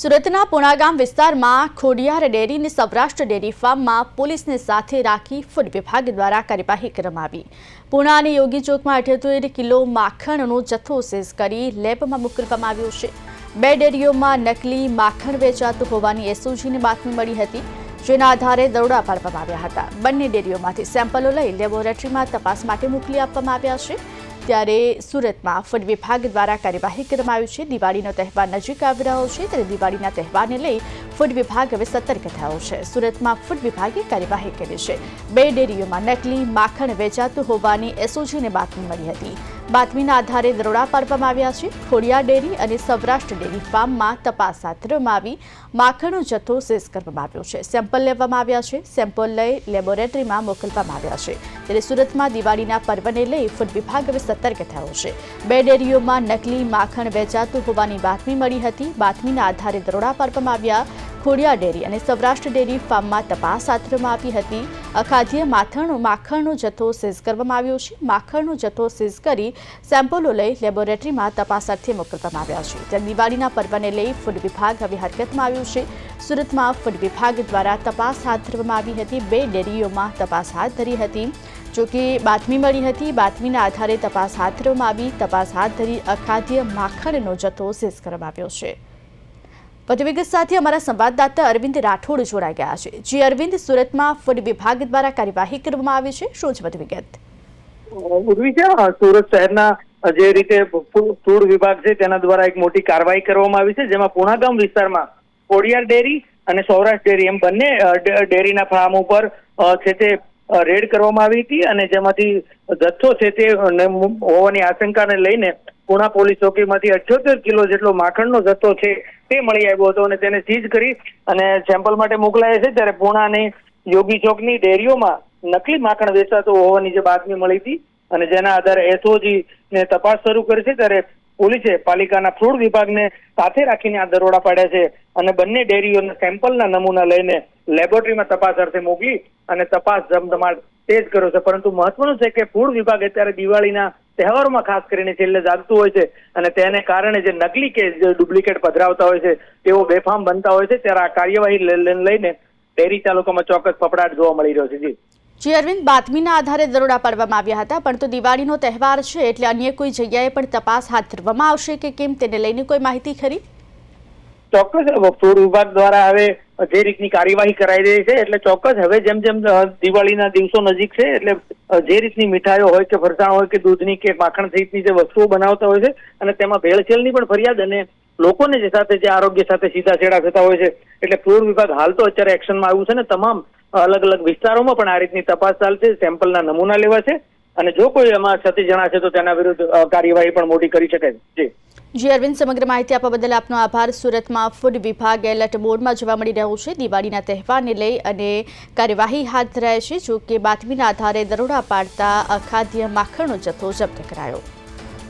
સુરતના પુણાગામ વિસ્તારમાં ખોડિયાર ડેરીની સૌરાષ્ટ્ર ડેરી ફાર્મમાં પોલીસને સાથે રાખી ફૂડ વિભાગ દ્વારા કાર્યવાહી કરવામાં આવી. પુણા યોગી ચોકમાં અઠ્યોતેર કિલો માખણનો જથ્થો સીઝ કરી લેબમાં મોકલવામાં આવ્યો છે. બે ડેરીઓમાં નકલી માખણ વેચાતું હોવાની એસઓજીની બાતમી મળી હતી, જેના આધારે દરોડા પાડવામાં આવ્યા હતા. બંને ડેરીઓમાંથી સેમ્પલો લઈ લેબોરેટરીમાં તપાસ માટે મોકલી આપવામાં આવ્યા છે. ત્યારે સુરતમાં ફૂડ વિભાગ દ્વારા કાર્યવાહી કરવામાં આવી છે. દિવાળીનો તહેવાર નજીક આવી રહ્યો છે ત્યારે દિવાળીના તહેવારને લઈ ફૂડ વિભાગ હવે સતર્ક થયો છે. સુરતમાં ફૂડ વિભાગે કાર્યવાહી કરી છે. બે ડેરીઓમાં નકલી માખણ વેચાતું હોવાની એસઓજીને બાતમી મળી હતી. બાતમીના આધારે દરોડા પાડવામાં આવ્યા છે. ખોડિયા ડેરી અને સૌરાષ્ટ્ર ડેરી ફાર્મમાં તપાસ હાથ ધરવામાં આવી. માખણનો જથ્થો સીઝ કરવામાં આવ્યો છે. સેમ્પલ લેવામાં આવ્યા છે. સેમ્પલ લઈ લેબોરેટરીમાં મોકલવામાં આવ્યા છે. ત્યારે સુરતમાં દિવાળીના પર્વને લઈ ફૂડ વિભાગ હવે સતર્ક થયો છે. બે ડેરીઓમાં નકલી માખણ વેચાતું હોવાની બાતમી મળી હતી. બાતમીના આધારે દરોડા પાડવામાં આવ્યા. ખોડિયા ડેરી અને સૌરાષ્ટ્ર ડેરી ફાર્મમાં તપાસ હાથ આપી હતી. અખાદ્ય માથણનો માખણનો જથ્થો સીઝ કરવામાં આવ્યો છે. માખણનો જથ્થો સીઝ કરી સેમ્પલો લઈ લેબોરેટરીમાં તપાસ અર્થે મોકલવામાં આવ્યા છે. ત્યારે દિવાળીના પર્વને લઈ ફૂડ વિભાગ હવે હરકતમાં આવ્યું છે. સુરતમાં ફૂડ વિભાગ દ્વારા તપાસ હાથ ધરવામાં આવી હતી. બે ડેરીઓમાં તપાસ હાથ ધરી હતી. જોકે બાતમી મળી હતી, બાતમીના આધારે તપાસ હાથ ધરવામાં આવી. તપાસ હાથ ધરી અખાદ્ય માખણનો જથ્થો સીઝ કરવામાં આવ્યો છે. વધુ વિગત સાથે અમારા સંવાદદાતા અરવિંદ રાઠોડ જોડાઈ ગયા છે. જે અરવિંદ, સુરતમાં ફૂડ વિભાગ દ્વારા કાર્યવાહી કરવામાં આવી છે. શું છે વધુ વિગત સુરત શહેરના જે રીતે ફૂડ વિભાગ છે તેના દ્વારા એક મોટી કાર્યવાહી કરવામાં આવી છે, જેમાં પુણાગામ વિસ્તારમાં કોડિયાર ડેરી અને સૌરાષ્ટ્ર ડેરી એમ બંને ડેરીના ફાર્મ ઉપર છે તે રેડ કરવામાં આવી હતી અને જેમાંથી જથ્થો છે તે હોવાની આશંકાને લઈને પુણા પોલીસ ચોકીમાંથી અઠ્યોતેર કિલો જેટલો માખણનો જથ્થો છે તે મળી આવ્યો હતો અને તેને સીઝ કરી અને સેમ્પલ માટે મોકલાયા છે. ત્યારે પુણાની યોગી ચોકની ડેરીઓમાં નકલી માખણ વેચાતું હોવાની જે બાતમી મળી હતી અને જેના આધારે એસઓજી ને તપાસ શરૂ કરી છે. ત્યારે પોલીસે પાલિકાના ફૂડ વિભાગને સાથે રાખીને આ દરોડા પાડ્યા છે અને બંને ડેરીઓના સેમ્પલના નમૂના લઈને લેબોરેટરીમાં તપાસ અર્થે મોકલી અને તપાસ ધમધમાટ તેજ કર્યો છે. પરંતુ મહત્વનું છે કે ફૂડ વિભાગ અત્યારે દિવાળીના તહેવારોમાં ખાસ કરીને છેલ્લે જાગતું હોય છે અને તેને કારણે જે નકલી કે જે ડુપ્લિકેટ પધરાવતા હોય છે તેઓ બેફામ બનતા હોય છે. ત્યારે આ કાર્યવાહી લઈને ડેરી ચાલકોમાં ચોક્કસ ફફડાટ જોવા મળી રહ્યો છે. જી. જે અરવિંદ બાતમીના આધારે દરોડા પાડવામાં આવ્યા હતા પરંતુ દિવાળીનો તહેવાર છે એટલે અન્ય કોઈ જગ્યાએ પણ તપાસ હાથ ધરવામાં આવશે કે કેમ તેને લઈને કોઈ માહિતી ખરી? ચોક્કસ ફૂડ વિભાગ દ્વારા હવે જે રીતની કાર્યવાહી કરાઈ રહી છે, એટલે ચોક્કસ હવે જેમ જેમ દિવાળીના દિવસો નજીક છે, એટલે જે રીતની મીઠાઈઓ હોય કે ફરસાણ હોય કે દૂધની કે માખણ સહિતની જે વસ્તુઓ બનાવતા હોય છે, અને તેમાં ભેળસેળની પણ ફરિયાદ અને લોકોને જે સાથે જે આરોગ્ય સાથે સીધા છેડા થતા હોય છે, એટલે ફ્લોર વિભાગ હાલ તો અત્યારે એક્શનમાં આવ્યું છે ને તમામ અલગ અલગ વિસ્તારોમાં પણ આ રીતની તપાસ ચાલશે, સેમ્પલના નમૂના લેવા છે અને જો કોઈ એમાં ક્ષતિ જણાશે તો તેના વિરુદ્ધ કાર્યવાહી પણ મોટી કરી શકે છે જી અરવિંદ, સમગ્ર માહિતી આપવા બદલ આપનો આભાર. સુરતમાં ફૂડ વિભાગ એલર્ટ મોડમાં જોવા મળી રહ્યું છે. દિવાળીના તહેવારને લઈ અને કાર્યવાહી હાથ ધરાય છે જો કે બાતમીના આધારે દરોડા પાડતા અખાદ્ય માખણનો જથ્થો જપ્ત કરાયો.